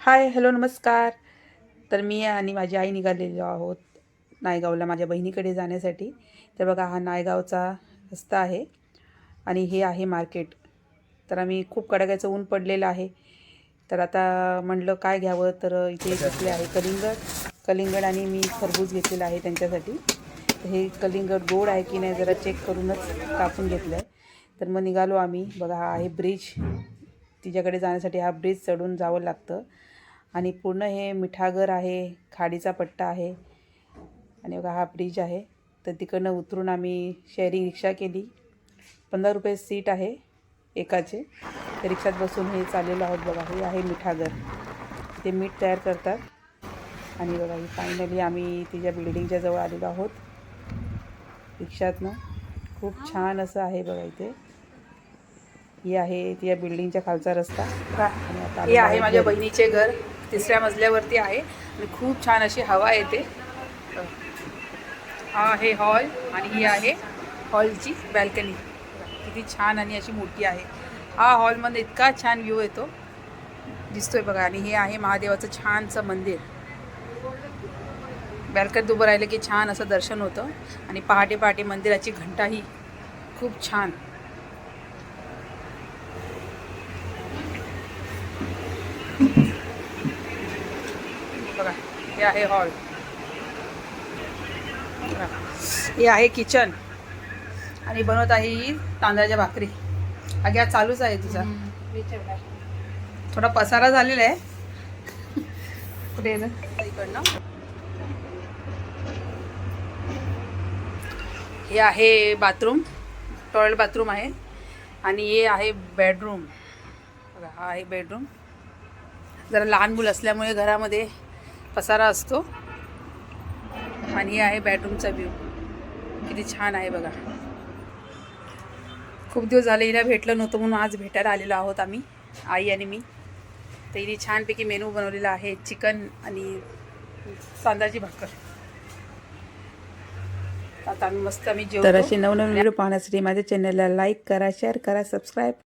Hi hello नमस्कार. तर मी आणि माझी आई निघालेलो आहोत नायगावला माझ्या बहिणीकडे जाण्यासाठी. तर बघा हा नायगावचा रस्ता आहे आणि हे आहे मार्केट. तर आम्ही खूप कडाक्याचं ऊन पडलेलं आहे. तर आता म्हणलं काय घ्यावं? तर इथे घेतले आहे कलिंगड. कलिंगड आणि मी खरबूज घेतलेलं आहे त्यांच्यासाठी. तर हे कलिंगड गोड आहे की नाही जरा चेक करूनच कापून घेतलं आहे तर मग निघालो आम्ही. बघा हा आहे ब्रिज तिच्याकडे जाण्यासाठी हा ब्रिज चढून जावं लागतं. आणि पूर्ण हे मिठागर आहे खाडीचा पट्टा आहे. आणि बघा हा ब्रिज आहे. तर तिकडनं उतरून आम्ही शेअरिंग रिक्षा केली. पंधरा रुपये सीट आहे एकाचे. तर रिक्षात बसून हे चाललेलो आहोत बघा हे आहे मिठागर. ते मीठ तयार करतात. आणि बघा ही फायनली आम्ही तिच्या बिल्डिंगच्या जवळ आलेलो आहोत. रिक्षातनं. खूप छान असं आहे बघा इथे. ही आहे तिच्या बिल्डिंगच्या खालचा रस्ता. आणि आता हे आहे माझ्या. बहिणीचे घर. तिसऱ्या मजल्यावरती आहे. आणि खूप छान अशी हवा येते. हा आहे हॉल आणि ही आहे हॉलची बॅल्कनी किती छान आणि अशी मोठी आहे. हा हॉलमध्ये इतका छान व्ह्यू येतो. दिसतोय बघा. आणि हे आहे महादेवाचं छानसं मंदिर. बॅल्कनीत उभं राहिलं की छान असं दर्शन होतं. आणि पहाटे पहाटे मंदिराची घंटाही खूप छान. बघा. हे आहे हॉल हे आहे किचन आणि बनवत आहे ही तांदळाच्या भाकरी. हा गॅस चालूच आहे तुझा थोडा पसारा झालेला आहे. कुठे? इकडनं. हे आहे बाथरूम टॉयलेट बाथरूम आहे. आणि हे आहे बेडरूम बघा हा आहे बेडरूम जरा लहान मुलं असल्यामुळे घरामध्ये पसारा असतो. आणि हे आहे बेडरूमचा व्ह्यू किती छान आहे बघा. खूप दिवस झाले हिला भेटलं नव्हतं म्हणून आज भेटायला आलेलो आहोत आम्ही आई आणि मी. तर हिने छानपैकी मेनू बनवलेला आहे चिकन आणि तांदळाची भाकर. आता आम्ही मस्त आम्ही तर असे नवनवीन व्हिडिओ पाहण्यासाठी माझ्या चॅनलला लाईक करा शेअर करा सबस्क्राईब